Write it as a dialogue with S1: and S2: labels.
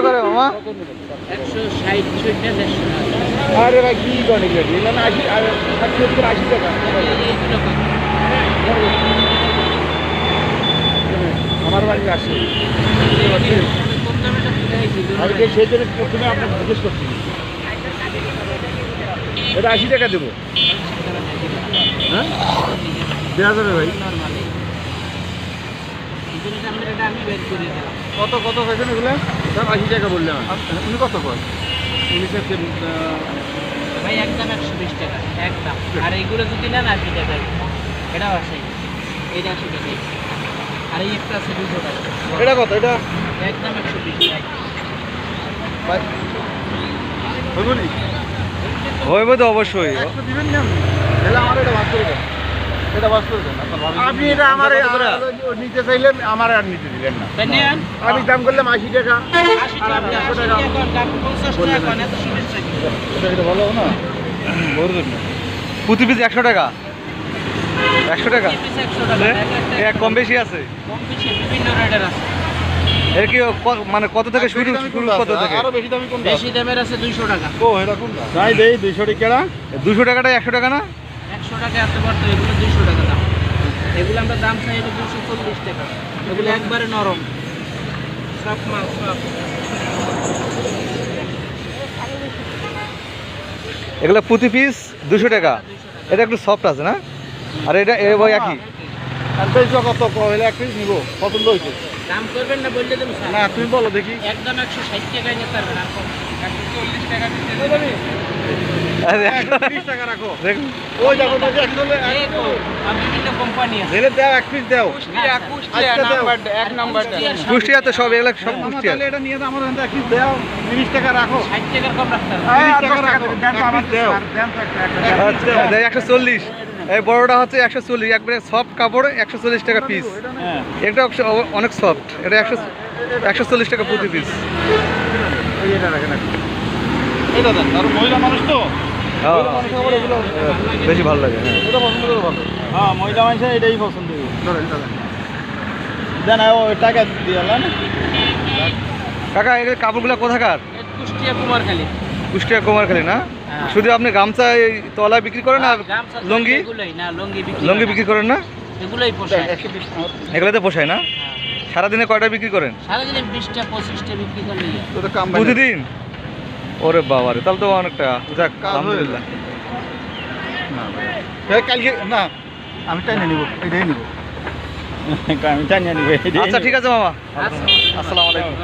S1: করে মামা?
S2: আরে ভাই, কি করে আশি আশি টাকা। আমার বাড়ি আসে সেই জন্য প্রথমে আপনাকে জিজ্ঞেস করছি। এটা আশি টাকা দেবো। হ্যাঁ? দেওয়া যাবে ভাই। কত কত হয়েছে এগুলো দাম আশি টাকা বললাম উনি কত কয়? উনি
S3: ভাই একদম একশো বিশ টাকা একদম। আর এইগুলো যদি নেন আশি টাকা। এটাও আসে এইটা আশি টাকা। আর এই একটা আছে দুশো টাকা।
S2: এটা কত? এটা?
S3: একদম একশো বিশ টাকা
S2: হইব
S1: তো অবশ্যই।
S2: দিবেন না। আমার এটা বাদ করে এটা আপনি এটা আমার নিতে চাইলে আমার আর নিতে দিলেন না।
S3: তাই
S2: আমি দাম করলাম আশি টাকা। ভালো না?
S1: প্রতি পিস একশো টাকা? একশো টাকা?
S3: এক
S1: কম বেশি আছে?
S3: কম বেশি বিভিন্ন রেটের আছে।
S1: এর কি মানে কত থেকে শুরু শুরু কত থেকে?
S2: আরও বেশি দামি কোনটা
S3: বেশি দামের আছে দুইশো টাকা।
S2: ও দেই 200 টাকা
S1: দুশো টাকাটা একশো টাকা না?
S3: একশো টাকা এত পারতো এগুলো দুইশো টাকা দাম। এগুলো আমরা দাম চাই এটা দুশো চল্লিশ টাকা। এগুলো একবারে নরম। সব মাল সব।
S1: এগুলো প্রতি পিস দুশো টাকা। এটা একটু সফট আছে না? আর এটা এ বই একই।
S2: আর বেশি কত কইলে এক পিস নিব পছন্দ হইছে।
S3: দাম করবেন না বললে
S2: না তুমি বলো দেখি।
S3: একদম একশো ষাট টাকায় নিতে পারবেন একশো চল্লিশ টাকা দিতে
S1: আরে,
S2: 130 টাকা রাখো।
S1: দেখুন।
S2: ওই দেখো দেখো একদম
S3: এই তো, আর বিভিন্ন কোম্পানি আছে।
S2: ঢেলে দাও এক পিস দাও।
S3: কুষ্টিয়া কুষ্টিয়া
S2: আজকে দাও।
S3: নাম্বার এক নাম্বারটা
S1: কুষ্টিয়া তো সব এগুলো সব কুষ্টিয়া
S2: এটা নিয়ে আমার এক পিস দাও 30 টাকা রাখো।
S3: ষাট টাকার কম রাখতে হবে।
S2: 30 টাকা রাখো। এক পিস দাও।
S1: আচ্ছা একশো চল্লিশ। এই বড়টা হচ্ছে একশো চল্লিশ একবারে সফট কাপড় একশো চল্লিশ টাকা পিস
S2: হ্যাঁ।
S1: এটা অনেক সফট এটা একশো একশো চল্লিশ টাকা প্রতি পিস
S2: এই এটা রাখেন এখন। এটা দেন আর মহিলা মানুষ তো? আবার এগুলো
S1: বেশি ভালো লাগে হ্যাঁ।
S2: এটা পছন্দ করে ভালো। হ্যাঁ মহিলা এটাই পছন্দ দেন টাকা দিয়ে
S1: কাকা এই কাপড়গুলো কোথাকার?
S3: কুষ্টিয়া কুমারখালী।
S1: কুষ্টিয়া কুমারখালী না?
S3: হ্যাঁ।
S1: শুধু আপনি গামছা এই তলা বিক্রি করেন আর লুঙ্গি?
S3: লুঙ্গি বিক্রি
S1: লুঙ্গি
S3: করে
S1: বিক্রি করেন না।
S3: এগুলোই পোষায়।
S1: এগুলোতে পোষায় না?
S3: হ্যাঁ।
S1: সারাদিনে কয়টা বিক্রি করেন?
S3: সারাদিনে বিশটা পঁচিশটা বিক্রি
S2: তো
S1: প্রতিদিন? ওরে বাবা রে তাহলে তো অনেকটা যাক আলহামদুলিল্লাহ।
S2: কালকে না আমি টাইনে নিব এটাই নিব। আমি টাইনে নিব
S1: আচ্ছা ঠিক আছে মামা। আসসালাম আলাইকুম।